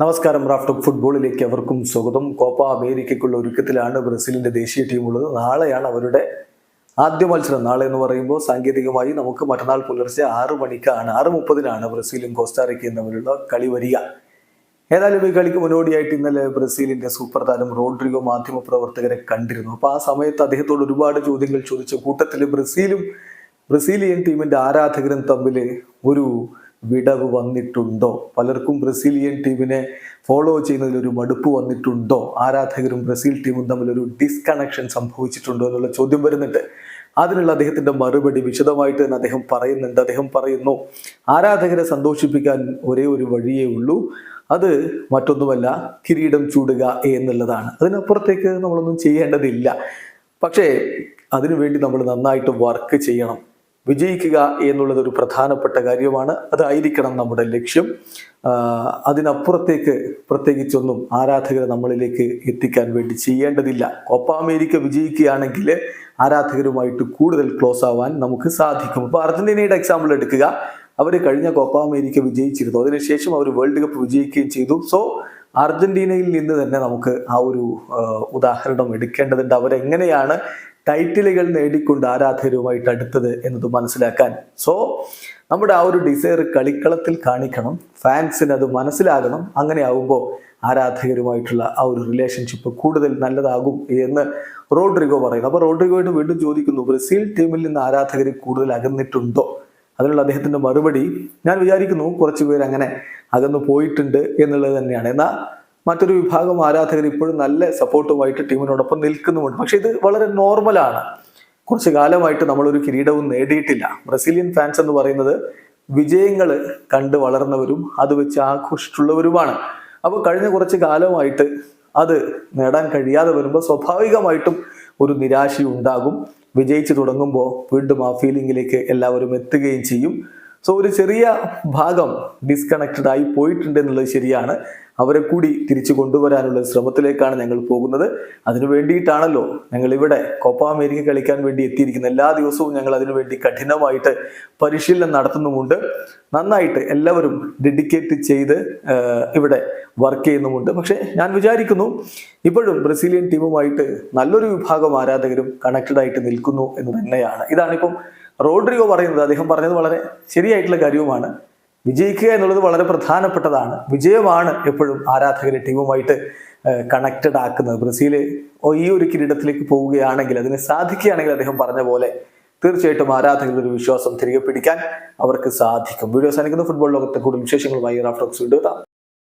നമസ്കാരം റാഫ്റ്റോക്ക് ഫുട്ബോളിലേക്ക് അവർക്കും സ്വാഗതം. കോപ്പ അമേരിക്കയ്ക്കുള്ള ഒരുക്കത്തിലാണ് ബ്രസീലിന്റെ ദേശീയ ടീം ഉള്ളത്. നാളെയാണ് അവരുടെ ആദ്യ മത്സരം. നാളെ എന്ന് പറയുമ്പോൾ സാങ്കേതികമായി നമുക്ക് മറ്റന്നാൾ പുലർച്ചെ ആറ് മണിക്കാണ് ആറ് മുപ്പതിനാണ് ബ്രസീലും കോസ്റ്റാറിക്കയും തമ്മിലുള്ള കളി വരിക. ഏതായാലും ഈ കളിക്ക് മുന്നോടിയായിട്ട് ഇന്നലെ ബ്രസീലിന്റെ സൂപ്പർ താരം റോഡ്രിഗോ മാധ്യമ പ്രവർത്തകരെ കണ്ടിരുന്നു. അപ്പോൾ ആ സമയത്ത് അദ്ദേഹത്തോട് ഒരുപാട് ചോദ്യങ്ങൾ ചോദിച്ച കൂട്ടത്തിൽ ബ്രസീലും ബ്രസീലിയൻ ടീമിന്റെ ആരാധകരും തമ്മിൽ ഒരു വിടവ് വന്നിട്ടുണ്ടോ? പലർക്കും ബ്രസീലിയൻ ടീമിനെ ഫോളോ ചെയ്യുന്നതിൽ ഒരു മടുപ്പ് വന്നിട്ടുണ്ടോ? ആരാധകരും ബ്രസീൽ ടീമും തമ്മിലൊരു ഡിസ്കണക്ഷൻ സംഭവിച്ചിട്ടുണ്ടോ എന്നുള്ള ചോദ്യം വരുന്നുണ്ട്. അതിനുള്ള അദ്ദേഹത്തിന്റെ മറുപടി വിശദമായിട്ട് തന്നെ അദ്ദേഹം പറയുന്നുണ്ട്. അദ്ദേഹം പറയുന്നു ആരാധകരെ സന്തോഷിപ്പിക്കാൻ ഒരേ ഒരു വഴിയേ ഉള്ളൂ. അത് മറ്റൊന്നുമല്ല കിരീടം ചൂടുക എന്നുള്ളതാണ്. അതിനപ്പുറത്തേക്ക് നമ്മളൊന്നും ചെയ്യേണ്ടതില്ല. പക്ഷേ അതിനുവേണ്ടി നമ്മൾ നന്നായിട്ട് വർക്ക് ചെയ്യണം. വിജയിക്കുക എന്നുള്ളത് ഒരു പ്രധാനപ്പെട്ട കാര്യമാണ്. അതായിരിക്കണം നമ്മുടെ ലക്ഷ്യം. അതിനപ്പുറത്തേക്ക് പ്രത്യേകിച്ചൊന്നും ആരാധകരെ നമ്മളിലേക്ക് എത്തിക്കാൻ വേണ്ടി ചെയ്യേണ്ടതില്ല. കോപ്പ അമേരിക്ക വിജയിക്കുകയാണെങ്കിൽ ആരാധകരുമായിട്ട് കൂടുതൽ ക്ലോസ് ആവാൻ നമുക്ക് സാധിക്കും. അപ്പോൾ അർജന്റീനയുടെ എക്സാമ്പിൾ എടുക്കുക. അവർ കഴിഞ്ഞ കോപ്പ അമേരിക്ക വിജയിച്ചിരുന്നു. അതിനുശേഷം അവർ വേൾഡ് കപ്പ് വിജയിക്കുകയും ചെയ്തു. സോ അർജന്റീനയിൽ നിന്ന് തന്നെ നമുക്ക് ആ ഒരു ഉദാഹരണം എടുക്കേണ്ടതുണ്ട്. അവരെങ്ങനെയാണ് ടൈറ്റിലുകൾ നേടിക്കൊണ്ട് ആരാധകരുമായിട്ട് അടുത്തത് എന്നത് മനസ്സിലാക്കാൻ. സോ നമ്മുടെ ആ ഒരു ഡിസയർ കളിക്കളത്തിൽ കാണിക്കണം. ഫാൻസിന് അത് മനസ്സിലാകണം. അങ്ങനെ ആവുമ്പോൾ ആരാധകരുമായിട്ടുള്ള ആ ഒരു റിലേഷൻഷിപ്പ് കൂടുതൽ നല്ലതാകും എന്ന് റോഡ്രിഗോ പറയുന്നു. അപ്പോൾ റോഡ്രിഗോയിട്ട് വീണ്ടും ചോദിക്കുന്നു ബ്രസീൽ ടീമിൽ നിന്ന് ആരാധകർ കൂടുതൽ അകന്നിട്ടുണ്ടോ? അതിനുള്ള അദ്ദേഹത്തിന്റെ മറുപടി ഞാൻ വിചാരിക്കുന്നു കുറച്ചു പേര് അങ്ങനെ അകന്നു പോയിട്ടുണ്ട് എന്നുള്ളത് തന്നെയാണ്. എന്നാൽ മറ്റൊരു വിഭാഗം ആരാധകർ ഇപ്പോഴും നല്ല സപ്പോർട്ടുമായിട്ട് ടീമിനോടൊപ്പം നിൽക്കുന്നുമുണ്ട്. പക്ഷെ ഇത് വളരെ നോർമലാണ് കുറച്ച് കാലമായിട്ട് നമ്മളൊരു കിരീടവും നേടിയിട്ടില്ല. ബ്രസീലിയൻ ഫാൻസ് എന്ന് പറയുന്നത് വിജയങ്ങൾ കണ്ട് വളർന്നവരും അത് വെച്ച് ആഘോഷിച്ചിട്ടുള്ളവരുമാണ്. അപ്പോൾ കഴിഞ്ഞ കുറച്ച് കാലമായിട്ട് അത് നേടാൻ കഴിയാതെ വരുമ്പോൾ സ്വാഭാവികമായിട്ടും ഒരു നിരാശയുണ്ടാകും വിജയിച്ചു തുടങ്ങുമ്പോൾ വീണ്ടും ആ ഫീലിംഗിലേക്ക് എല്ലാവരും എത്തുകയും ചെയ്യും. സോ ഒരു ചെറിയ ഭാഗം ഡിസ്കണക്റ്റഡ് ആയി പോയിട്ടുണ്ട് എന്നുള്ളത് ശരിയാണ്. അവരെ കൂടി തിരിച്ചു കൊണ്ടുവരാനുള്ള ശ്രമത്തിലേക്കാണ് ഞങ്ങൾ പോകുന്നത്. അതിനു വേണ്ടിയിട്ടാണല്ലോ ഞങ്ങൾ ഇവിടെ കോപ്പ അമേരിക്ക കളിക്കാൻ വേണ്ടി എത്തിയിരിക്കുന്നത് എല്ലാ ദിവസവും ഞങ്ങൾ അതിനു വേണ്ടി കഠിനമായിട്ട് പരിശീലനം നടത്തുന്നുമുണ്ട്. നന്നായിട്ട് എല്ലാവരും ഡെഡിക്കേറ്റ് ചെയ്ത് ഇവിടെ വർക്ക് ചെയ്യുന്നുമുണ്ട്. പക്ഷേ ഞാൻ വിചാരിക്കുന്നു ഇപ്പോഴും ബ്രസീലിയൻ ടീമുമായിട്ട് നല്ലൊരു വിഭാഗം ആരാധകരും കണക്റ്റഡ് ആയിട്ട് നിൽക്കുന്നു എന്ന് തന്നെയാണ്. ഇതാണിപ്പം റോഡ്രിഗോ പറയുന്നത്. അദ്ദേഹം പറഞ്ഞത് വളരെ ശരിയായിട്ടുള്ള കാര്യവുമാണ്. വിജയിക്കുക എന്നുള്ളത് വളരെ പ്രധാനപ്പെട്ടതാണ്. വിജയമാണ് എപ്പോഴും ആരാധകരെ ടീമുമായിട്ട് കണക്റ്റഡ് ആക്കുന്നത്. ബ്രസീൽ ഈ ഒരു കിരീടത്തിലേക്ക് പോവുകയാണെങ്കിൽ അതിന് സാധിക്കുകയാണെങ്കിൽ അദ്ദേഹം പറഞ്ഞ പോലെ തീർച്ചയായിട്ടും ആരാധകരുടെ ഒരു വിശ്വാസം തിരികെ പിടിക്കാൻ അവർക്ക് സാധിക്കും. വീഡിയോ സാധിക്കുന്ന ഫുട്ബോൾ ലോകത്തെ കൂടുതൽ വിശേഷങ്ങളുമായി റാഫ്റ്റോക്സ് വീണ്ടും